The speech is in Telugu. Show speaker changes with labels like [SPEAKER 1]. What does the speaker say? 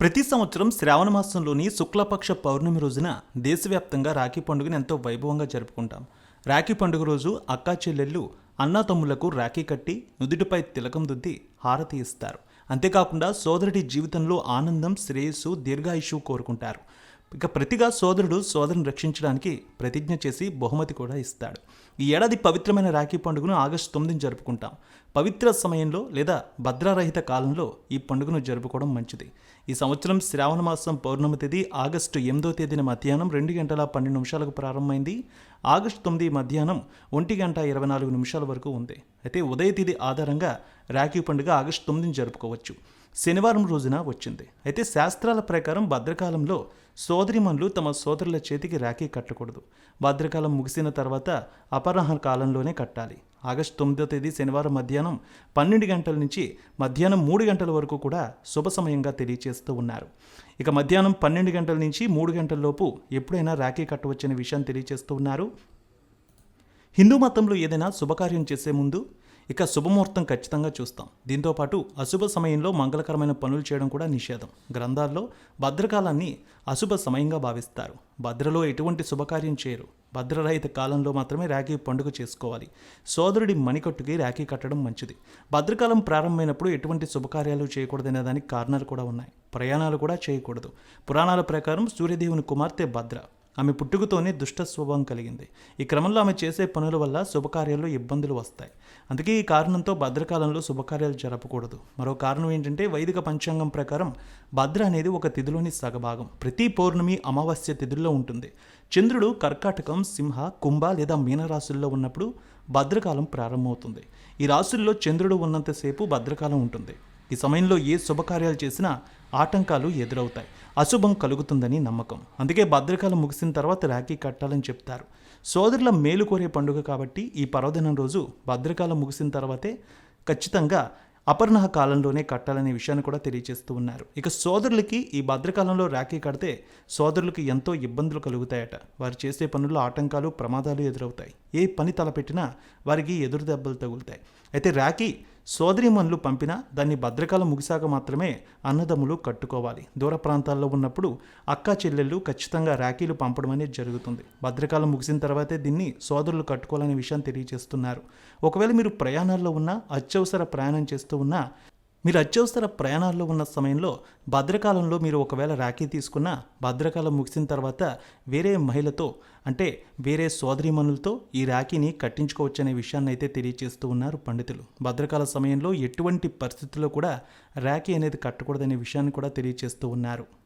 [SPEAKER 1] ప్రతి సంవత్సరం శ్రావణ మాసంలోని శుక్లపక్ష పౌర్ణమి రోజున దేశవ్యాప్తంగా రాఖీ పండుగను ఎంతో వైభవంగా జరుపుకుంటాం. రాఖీ పండుగ రోజు అక్కా చెల్లెళ్ళు అన్నాతమ్ములకు రాఖీ కట్టి నుదుటిపై తిలకం దుద్ది హారతి ఇస్తారు. అంతేకాకుండా సోదరుడి జీవితంలో ఆనందం శ్రేయస్సు దీర్ఘాయుషు కోరుకుంటారు. ఇక ప్రతిగా సోదరుడు సోదరుని రక్షించడానికి ప్రతిజ్ఞ చేసి బహుమతి కూడా ఇస్తాడు. ఈ ఏడాది పవిత్రమైన రాఖీ పండుగను ఆగస్టు తొమ్మిదిని జరుపుకుంటాం. పవిత్ర సమయంలో లేదా భద్రారహిత కాలంలో ఈ పండుగను జరుపుకోవడం మంచిది. ఈ సంవత్సరం శ్రావణ మాసం పౌర్ణమి తేదీ ఆగస్టు ఎనిమిదో తేదీన మధ్యాహ్నం రెండు గంటల పన్నెండు నిమిషాలకు ప్రారంభమైంది. ఆగస్టు తొమ్మిది మధ్యాహ్నం ఒంటి గంట ఇరవై నాలుగు నిమిషాల వరకు ఉంది. అయితే ఉదయ తేదీ ఆధారంగా రాఖీ పండుగ ఆగస్టు తొమ్మిదిని జరుపుకోవచ్చు. శనివారం రోజున వచ్చింది. అయితే శాస్త్రాల ప్రకారం భద్రకాలంలో సోదరిమణులు తమ సోదరుల చేతికి రాఖీ కట్టకూడదు. భద్రకాలం ముగిసిన తర్వాత అపరాహ కాలంలోనే కట్టాలి. ఆగస్టు తొమ్మిదో తేదీ శనివారం మధ్యాహ్నం పన్నెండు గంటల నుంచి మధ్యాహ్నం మూడు గంటల వరకు కూడా శుభ సమయంగా తెలియజేస్తూ ఉన్నారు. ఇక మధ్యాహ్నం పన్నెండు గంటల నుంచి మూడు గంటల లోపు ఎప్పుడైనా రాఖీ కట్టవచ్చనే విషయాన్ని తెలియజేస్తూ ఉన్నారు. హిందూ మతంలో ఏదైనా శుభకార్యం చేసే ముందు ఇక శుభముహూర్తం ఖచ్చితంగా చూస్తాం. దీంతోపాటు అశుభ సమయంలో మంగళకరమైన పనులు చేయడం కూడా నిషేధం. గ్రంథాల్లో భద్రకాలాన్ని అశుభ సమయంగా భావిస్తారు. భద్రలో ఎటువంటి శుభకార్యం చేయరు. భద్రరహిత కాలంలో మాత్రమే రాఖీ పండుగ చేసుకోవాలి. సోదరుడి మణికట్టుకి రాఖీ కట్టడం మంచిది. భద్రకాలం ప్రారంభమైనప్పుడు ఎటువంటి శుభకార్యాలు చేయకూడదనే దానికి కారణాలు కూడా ఉన్నాయి. ప్రయాణాలు కూడా చేయకూడదు. పురాణాల ప్రకారం సూర్యదేవుని కుమార్తె భద్ర. ఆమె పుట్టుకతోనే దుష్ట స్వభావం కలిగింది. ఈ క్రమంలో ఆమె చేసే పనుల వల్ల శుభకార్యాల్లో ఇబ్బందులు వస్తాయి. అందుకే ఈ కారణంతో భద్రకాలంలో శుభకార్యాలు జరపకూడదు. మరో కారణం ఏంటంటే వైదిక పంచాంగం ప్రకారం భద్ర అనేది ఒక తిథిలోని సగభాగం. ప్రతి పౌర్ణమి అమావాస్య తిథుల్లో ఉంటుంది. చంద్రుడు కర్కాటకం సింహ కుంభ లేదా మీనరాశుల్లో ఉన్నప్పుడు భద్రకాలం ప్రారంభమవుతుంది. ఈ రాశుల్లో చంద్రుడు ఉన్నంతసేపు భద్రకాలం ఉంటుంది. ఈ సమయంలో ఏ శుభకార్యాలు చేసినా ఆటంకాలు ఎదురవుతాయి. అశుభం కలుగుతుందని నమ్మకం. అందుకే భద్రకాలం ముగిసిన తర్వాత రాఖీ కట్టాలని చెప్తారు. సోదరుల మేలు కోరే పండుగ కాబట్టి ఈ పర్వదినం రోజు భద్రకాలం ముగిసిన తర్వాతే ఖచ్చితంగా అపర్ణహ కాలంలోనే కట్టాలనే విషయాన్ని కూడా తెలియజేస్తూ ఉన్నారు. ఇక సోదరులకి ఈ భద్రకాలంలో రాఖీ కడితే సోదరులకు ఎంతో ఇబ్బందులు కలుగుతాయట. వారు చేసే పనుల్లో ఆటంకాలు ప్రమాదాలు ఎదురవుతాయి. ఏ పని తలపెట్టినా వారికి ఎదురు దెబ్బలు తగులుతాయి. అయితే రాఖీ సోదరిమణులు పంపినా దాన్ని భద్రకాలం ముగిశాక మాత్రమే అన్నదమ్ములు కట్టుకోవాలి. దూర ప్రాంతాల్లో ఉన్నప్పుడు అక్కా చెల్లెళ్ళు ఖచ్చితంగా రాఖీలు పంపడం అనేది జరుగుతుంది. భద్రకాలం ముగిసిన తర్వాతే దీన్ని సోదరులు కట్టుకోవాలనే విషయం తెలియజేస్తున్నారు. ఒకవేళ మీరు ప్రయాణాల్లో ఉన్నా అత్యవసర ప్రయాణం చేస్తూ ఉన్నా మీరు అత్యవసర ప్రయాణాల్లో ఉన్న సమయంలో భద్రకాలంలో మీరు ఒకవేళ రాఖీ తీసుకున్నా భద్రకాలం ముగిసిన తర్వాత వేరే మహిళతో అంటే వేరే సోదరీమణులతో ఈ రాఖీని కట్టించుకోవచ్చనే విషయాన్ని అయితే తెలియజేస్తూ ఉన్నారు పండితులు. భద్రకాల సమయంలో ఎటువంటి పరిస్థితుల్లో కూడా రాఖీ అనేది కట్టకూడదనే విషయాన్ని కూడా తెలియజేస్తూ ఉన్నారు.